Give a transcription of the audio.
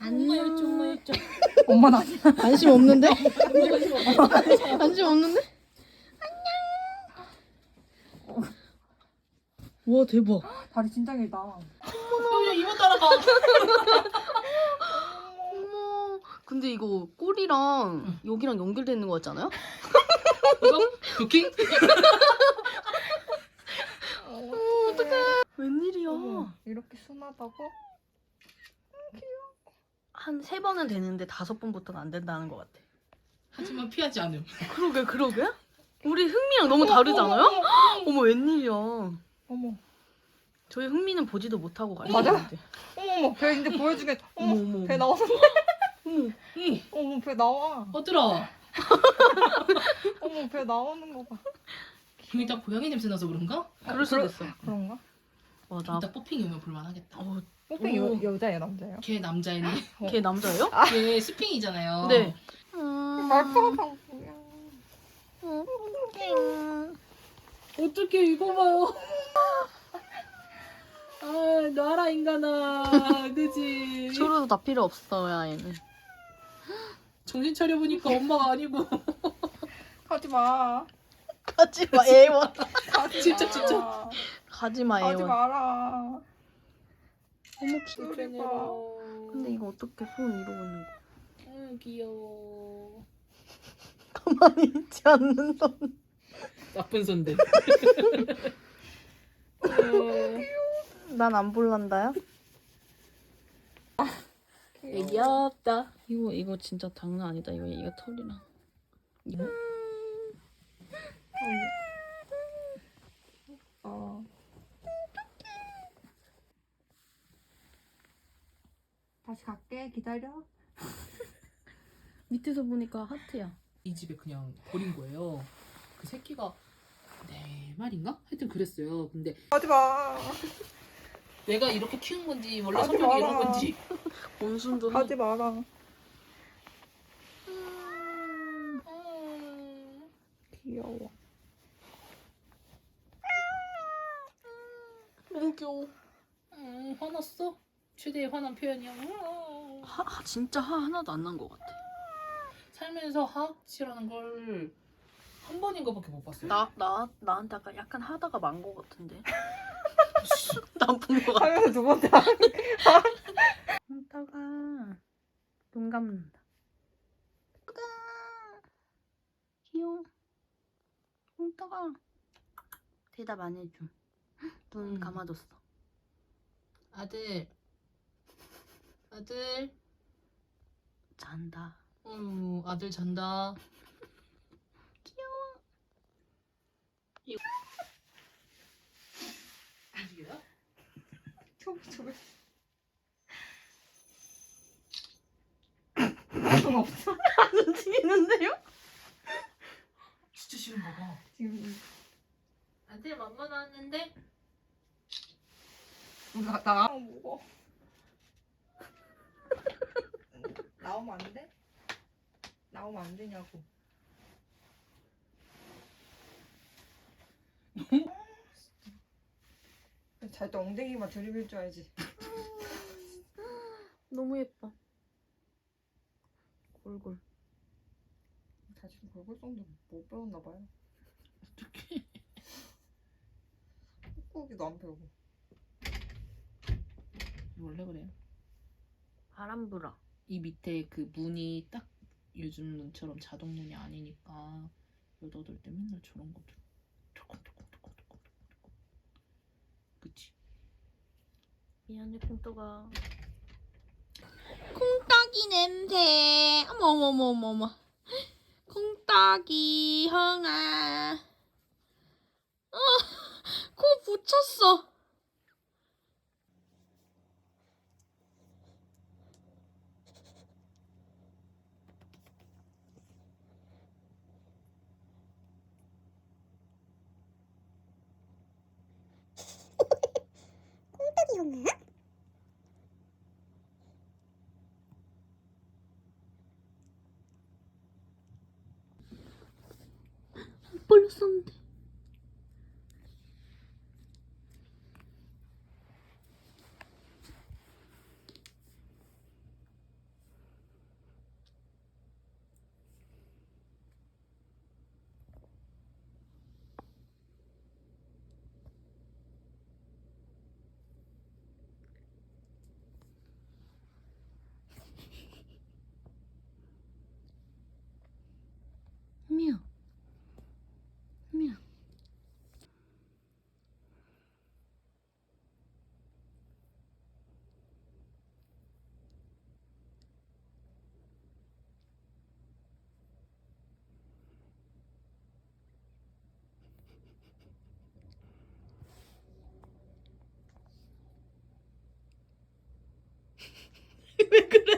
엄마 이쪽 엄마 이쪽 엄마는 아니야. 관심 없는데? 엄마 관심 관심 없는데? 안녕. 와 대박. 다리 진짜 길다. 어머 이모 따라가 어머. 근데 이거 꼬리랑 여기랑 연결돼 있는 거 같지 않아요? 이거 도킹 웬일이야? 어머, 이렇게 순하다고? 한 세 번은 되는데 다섯 번부터는 안 된다는 것 같아. 하지만 피하지 않음 그러게 그러게. 우리 흥미랑 너무 다르잖아요? 어머, 웬일이야. 어머, 저희 흥미는 보지도 못하고 가요. 맞아? 어머, 어머, 배 이제 보여주겠다. 어머, 어머 어머. 배 나오는데? 어머. 응 어머, 배 나와. 어들어 어머, 배 나오는 거 봐. 이딱 고양이 냄새 나서 그런가? 그럴 수도 있어. 그런가? 맞아. 이따 뽀핑이 오면 볼만하겠다 어, 오. 여, 여자예요, 남자예요? 걔 남자인데 걔 남자예요? 걔 스핑이잖아요 네. 말파가 뭐야? 어떻게 이거 봐요 아 놔라 인간아 그지 서로도 다 필요 없어요 얘는. 정신 차려보니까 엄마가 아니고 하지 마. 가지마 애원. 하지 진짜, 마. 진짜. 가지마 하지 애원. 마라. 어머 봐. 근데 이거 어떻게 손 이러고 있는 거야? 아 귀여워 가만히 있지 않는 손. 나쁜 손들 난안 볼란다요? 귀엽다 이거 이거 진짜 장난 아니다. 이거 이거 털이랑. 이거? 어. 다시 갈게. 기다려. 밑에서 보니까 하트야. 이 집에 그냥 버린 거예요 그 새끼가 네 마리인가? 하여튼 그랬어요 근데 하지 마. 내가 이렇게 키운 건지 원래 하지 성격이 이런 마라. 건지 온순도 하지 마라. 귀여워. 너무 귀여워. 음, 화났어? 최대의 화난 표현이야 하, 하- 진짜 화 하나도 안 난 것 같아. 살면서 하악질하는 걸 한 번인 거밖에 못 봤어요 나, 나, 나한테 아까 약간 하다가 만 것 같은데. 난 본 것 같아. 하면서 두 번째. 하다가 눈 감는다. 귀여워. 따가 대답 안 해줘. 눈 음. 감아줬어. 아들 아들 잔다. 어 아들 잔다 귀여워. 움직여요? 저기 저기. 돈 없어. 안 움직이는데요? 진짜 싫은 거 봐 지금 아들 나왔는데 우리 갔다가 아, 무거. 나오면 안 돼? 나오면 안 되냐고. 잘때 엉덩이만 들이밀 줄 알지. 너무 예뻐. 골골. 자신 골골성도 못 배웠나 봐요. 어떡해 꾹꾹이도 안 배우고. 원래 그래요 바람 불어. 이 밑에 그 문이 딱 요즘 눈처럼 자동 문이 아니니까 여자들 때 맨날 저런 거 털컹털컹털컹털컹 그치 미안해 콩떡아. 콩떡이 냄새. 어머 어머 어머 어머 어머. 콩떡이 형아. 어, 코 붙였어. something 렸었는데. 왜 그래?